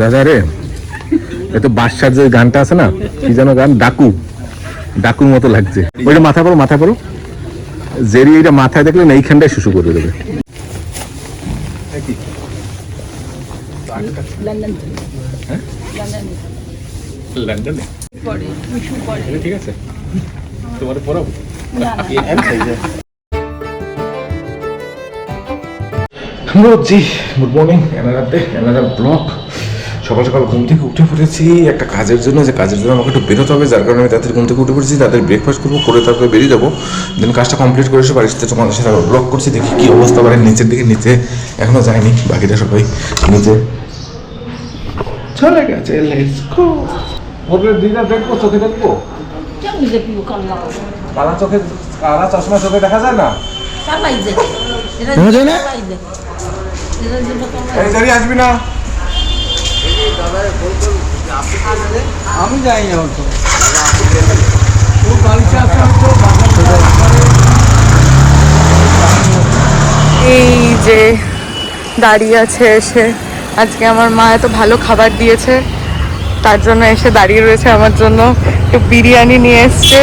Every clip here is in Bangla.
দাদা রে এ তো বাদশার যে গানটা আছে না কি যেন গান? ডাকু। ডাকুর মতো লাগছে। ওইটা মাথা পড়ো মাথা পড়ো। জেরি এটা মাথায় দেখলে না এইখানটায় শুশু করে দেবে। লন্ডনে? ঠিক আছে। তোমার পড়াবো জি গুড মর্নিং। Day vlog. সকাল সকাল ঘুম থেকে উঠে পড়েছি। একটা কাজের জন্য যে কাজের জন্য আমাকে একটু বেরোতে হবে যার কারণে আমি তাদের ঘুম থেকে উঠে পড়েছি। তাদের ব্রেকফাস্ট করব করে তারপরে বেরিয়ে যাব। দেন কাজটা কমপ্লিট করে এসে বাড়ির সাথে তোমাদের সাথে ব্লক করছি দেখি কি অবস্থা বাড়ির নিচের দিকে নিচে এখনও যায়নি। বাকিটা সবাই নিচে চলে গেছে লেটস গো ওদের দিদা দেখব চোখে দেখব? কালা চোখে কালা চশমা চোখে দেখা যায় না? দেখা যায় এই আসবি না। আমি এই যে দাঁড়িয়ে আছে এসে, আজকে আমার মা এত ভালো খাবার দিয়েছে, তার জন্য এসে দাঁড়িয়ে রয়েছে আমার জন্য। একটু বিরিয়ানি নিয়ে এসছে।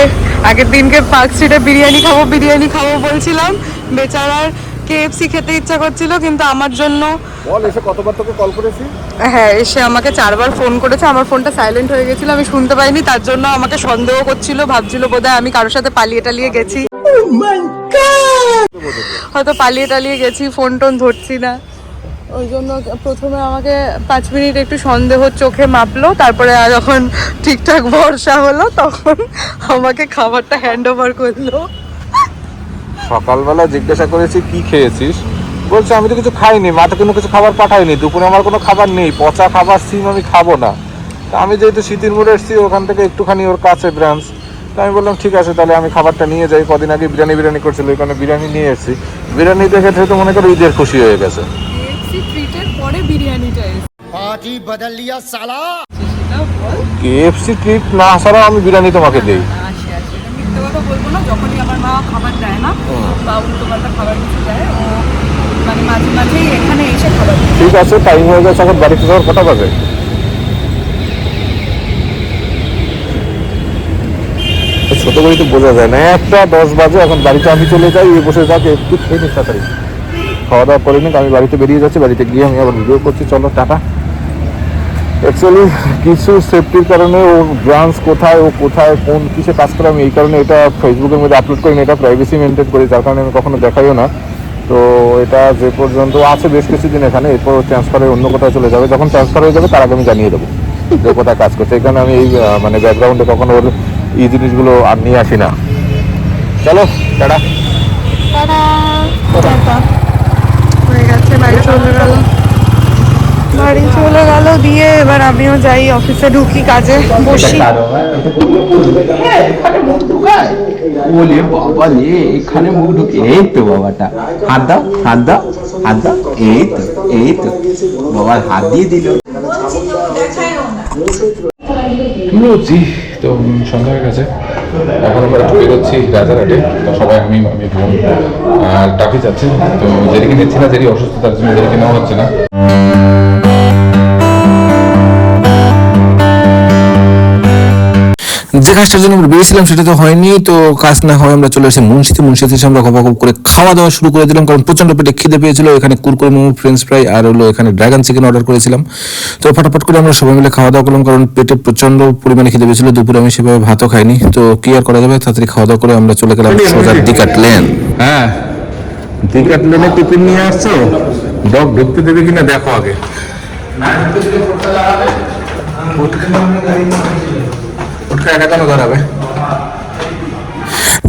আগের দিনকে পার্ক স্ট্রিটে বিরিয়ানি খাব বিরিয়ানি খাব বলছিলাম। বেচারার কেএফসি খেতে ইচ্ছা করছিল কিন্তু আমার জন্য বল এসে কতবার তোকে কল করেছি? হ্যাঁ এসে আমাকে চারবার ফোন করেছে আমার ফোনটা সাইলেন্ট হয়ে গেছিল আমি শুনতে পাইনি তার জন্য আমাকে সন্দেহ করছিল ভাবছিল বোধহয় আমি কারোর সাথে পালিয়ে টালিয়ে গেছি। হয়তো পালিয়ে টালিয়ে গেছি ফোন টোন ধরছি না। ওই জন্য প্রথমে আমাকে পাঁচ মিনিট একটু সন্দেহ চোখে মাপলো তারপরে যখন ঠিকঠাক ভরসা হলো তখন আমাকে খাবারটা হ্যান্ড ওভার করল। সকালবেলা জিজ্ঞাসা করেছি কি খেয়েছিস? বলছে আমি তো কিছু খাইনি মা তো কোনো কিছু খাবার পাঠাইনি দুপুরে আমার কোনো খাবার নেই পচা খাবার সিম আমি খাব না। তা আমি যেহেতু শীতের মোড়ে এসেছি ওখান থেকে একটুখানি ওর কাছে ব্রাঞ্চ তো আমি বললাম ঠিক আছে তাহলে আমি খাবারটা নিয়ে যাই। কদিন আগে বিরিয়ানি বিরিয়ানি করছিল ওখানে বিরিয়ানি নিয়ে এসেছি। বিরিয়ানি দেখে তো মনে করো ঈদের খুশি হয়ে গেছে। না আমি বিরিয়ানি তোমাকে দিই। যখনই আমার মা খাবার দেয় বা উল্টো পাল্টা খাবার কিছু দেয়, ও মানে মাঝে মাঝেই এখানে এসে খাবার ঠিক আছে টাইম হয়ে গেছে, এখন বাড়িতে যাওয়ার কটা বাজে? ছোট করে তো বোঝা যায় না, একটা দশ বাজে, এখন বাড়িতে আমি চলে যাই এই বসে যাকে, একটু খেয়ে নিস তাড়াতাড়ি। খাওয়া দাওয়া করে নিক, আমি বাড়িতে বেরিয়ে যাচ্ছি, বাড়িতে গিয়ে আমি আবার ভিডিও করছি। চলো, টাটা। অ্যাকচুয়ালি কিছু সেফটির কারণে ওর ব্রাঞ্চ কোথায় ও কোথায় কোন কিসে কাজ করে আমি এই কারণে এটা ফেসবুকের মধ্যে আপলোড করি না এটা প্রাইভেসি মেনটেন করি যার কারণে আমি কখনো দেখাইও না। তো এটা যে পর্যন্ত আছে বেশ কিছুদিন এখানে এরপর ট্রান্সফার হয়ে অন্য কোথাও চলে যাবে। যখন ট্রান্সফার হয়ে যাবে তার আগে আমি জানিয়ে দেবো যে কোথায় কাজ করছে। এখানে আমি এই মানে ব্যাকগ্রাউন্ডে কখনো ওর এই জিনিসগুলো আর নিয়ে আসি না। চলো টাটা। হয়ে গেছে বাড়ি চলে। গেল বাড়ি চলে গেল দিয়ে এবার আমিও যাই অফিসে ঢুকি কাজে বসি। ওলে বাবা রে এখানে মুখ ঢুকে এই তো বাবাটা। হাত দাও হাত দাও হাত দাও। এই তো এই তো। বাবার হাত দিয়ে দিল। জি তো সন্ধ্যা হয়ে গেছে এখন আমরা একটু বেরোচ্ছি রাজারহাটে। তো সবাই আমি আমি বোন আর টাফি যাচ্ছে। তো যেদিকে নিচ্ছি না যেদিকে অসুস্থ তার জন্য যেদিকে নেওয়া হচ্ছে না। যে কাজটার জন্য আমরা বেরিয়েছিলাম সেটা তো হয়নি তো কাজ না হয় আমরা চলে এসে মুন্সিতে মুন্সিতে এসে আমরা গপ গপ করে খাওয়া দাওয়া শুরু করে দিলাম কারণ প্রচণ্ড পেটে খিদে পেয়েছিল। এখানে কুরকুরে মোমো ফ্রেঞ্চ ফ্রাই আর হলো এখানে ড্রাগন চিকেন অর্ডার করেছিলাম। তো ফটাফট করে আমরা সবাই মিলে খাওয়া দাওয়া করলাম কারণ পেটে প্রচণ্ড পরিমাণে খিদে পেয়েছিল। দুপুরে আমি সেভাবে ভাতও খাইনি। তো কি আর করা যাবে? তাড়াতাড়ি খাওয়া দাওয়া করে আমরা চলে গেলাম সোজা দিকাটলেন হ্যাঁ দিঘাট লেনে টিফিন নিয়ে আসছো? ডগ ঢুকতে দেবে কিনা দেখো আগে। না ওটা একা কেন দাঁড়াবে। ट्रैक का नज़ारा है?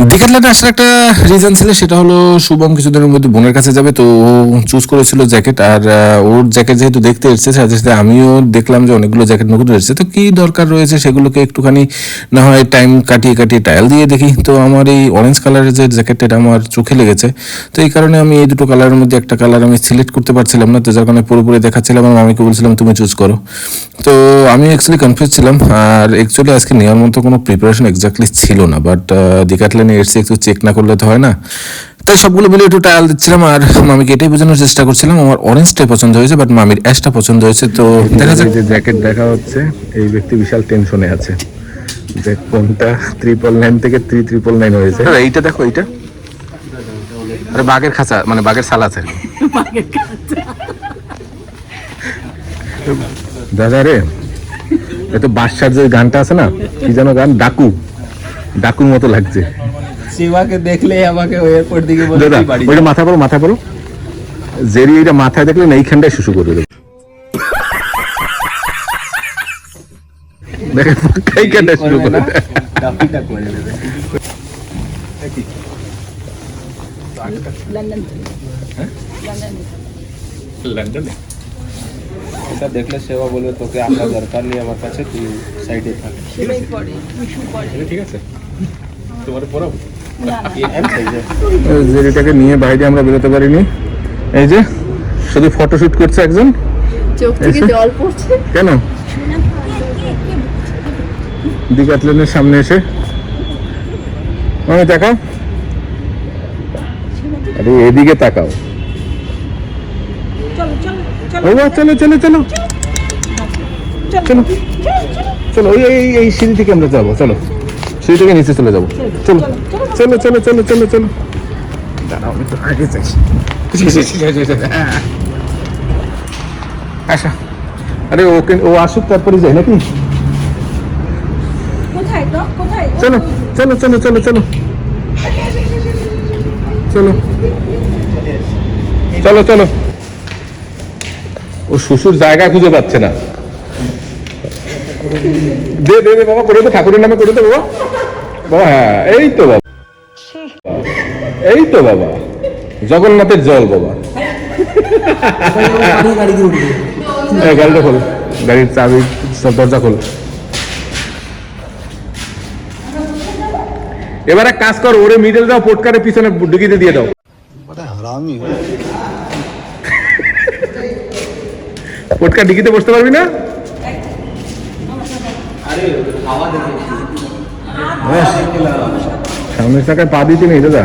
দিকাটলেনে আসার একটা রিজন ছিল, সেটা হলো শুভম কিছুদিনের মধ্যে বোনের কাছে যাবে, তো চুজ করেছিল জ্যাকেট আর ওর জ্যাকেট যেহেতু দেখতে এসেছে, সাথে সাথে আমিও দেখলাম যে অনেকগুলো জ্যাকেট নতুন এসেছে, তো কি দরকার রয়েছে সেগুলোকে একটুখানি না হয় টাইম কাটিয়ে কাটিয়ে ট্রায়াল দিয়ে দেখি। তো আমার এই অরেঞ্জ কালারের যে জ্যাকেটটা এটা আমার চোখে লেগেছে। তো এই কারণে আমি এই দুটো কালারের মধ্যে একটা কালার আমি সিলেক্ট করতে পারছিলাম না, তো যার কারণে পুরোপুরি দেখাচ্ছিলাম আমার মামিকে বলছিলাম, তুমি চুজ করো। তো আমি অ্যাকচুয়ালি কনফিউজ ছিলাম, আর অ্যাকচুয়ালি আজকে নেওয়ার মতো কোনো প্রিপারেশন এক্স্যাক্টলি ছিল না বাট দিকাটলেনে এসছি একটু চেক না করলে তো হয় না। তাই সবগুলো মিলে একটু ট্রায়াল দিচ্ছিলাম আর মামিকে এটাই বোঝানোর চেষ্টা করছিলাম। আমার অরেঞ্জটাই পছন্দ হয়েছে বাট মামির অ্যাশটা পছন্দ হয়েছে তো দেখা যাক। যে জ্যাকেট দেখা হচ্ছে এই ব্যক্তি বিশাল টেনশনে আছে। যে কোনটা ট্রিপল নাইন থেকে থ্রি ট্রিপল নাইন হয়েছে। এইটা দেখো এইটা। আরে বাঘের খাঁচা মানে বাঘের সাল আছে। দাদা রে এ তো বাদশার যে গানটা আছে না কি যেন গান? ডাকু। ডাকুর মতো লাগছে। সেবাকে দেখলে আমাকে এয়ারপোর্ট দিকে বলে বাড়ি যা। ওইটা মাথা পড়ো মাথা পড়ো। জেরি এইটা মাথায় দেখলে না এইখানটায় শুশু করে দেবে শুরু করে লন্ডনে? এটা দেখলে সেবা বলবে তোকে আসা দরকার নেই আমার কাছে তুই সাইডে থাক। ঠিক আছে। তোমার পড়াবো? জেরিটাকে নিয়ে বাইরে আমরা বেরোতে পারিনি। এই যে শুধু ফটোশুট করছে একজন। চোখ থেকে এসে? জল পড়ছে। কেন? দিকাতলেনের সামনে এসে। আমি দেখাও আরে এদিকে তাকাও। চলো চলো চলো। চলো চলো ওই এই এই সিঁড়ি থেকে আমরা যাব চলো। সিঁড়ি থেকে নিচে চলে যাব। চলো। চলো চলো চলো চলো চলো। দাঁড়াও আমি তো আগে যাই আচ্ছা আরে ওকে ও আসুক তারপরে যাই নাকি? চলো চলো চলো চলো চলো। চলো। চলো চলো। ও শ্বশুর জায়গা খুঁজে পাচ্ছে না। দে দে দে বাবা করে দে ঠাকুরের নামে করে দে বাবা। বাবা হ্যাঁ এই তো বাবা। এই তো বাবা জগন্নাথের জল বাবা। গাড়িটা খোল গাড়ির চাবি সব দরজা খোল। এবার এক কাজ কর ওরে মিডল দাও পোটকারের পিছনে ডুকিতে দিয়ে দাও। পোটকা ডিকিতে বসতে পারবি না? সামনের চাকায় পা দিতে নেই দাদা?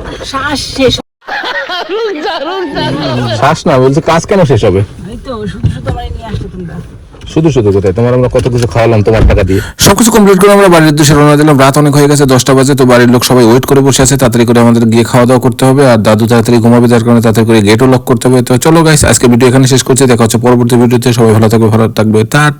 শ্বাস শেষ শ্বাস না বলছে কাজ কেন শেষ হবে? শুধু শুধু কোথায়? তোমার আমরা কত কিছু খাওয়ালাম তোমার টাকা দিয়ে। সবকিছু কমপ্লিট করে আমরা বাড়ির উদ্দেশ্যে রওনা দিলাম। রাত অনেক হয়ে গেছে দশটা বাজে তো বাড়ির লোক সবাই ওয়েট করে বসে আছে। তাড়াতাড়ি করে আমাদের গিয়ে খাওয়া দাওয়া করতে হবে। আর দাদু তাড়াতাড়ি ঘুমাবে যার কারণে তাড়াতাড়ি করে গেটও লক করতে হবে। তো চলো গাইস আজকে ভিডিও এখানে শেষ করছি। দেখা হচ্ছে পরবর্তী ভিডিওতে সবাই ভালো থাকবে ভালো থাকবে। টাটা।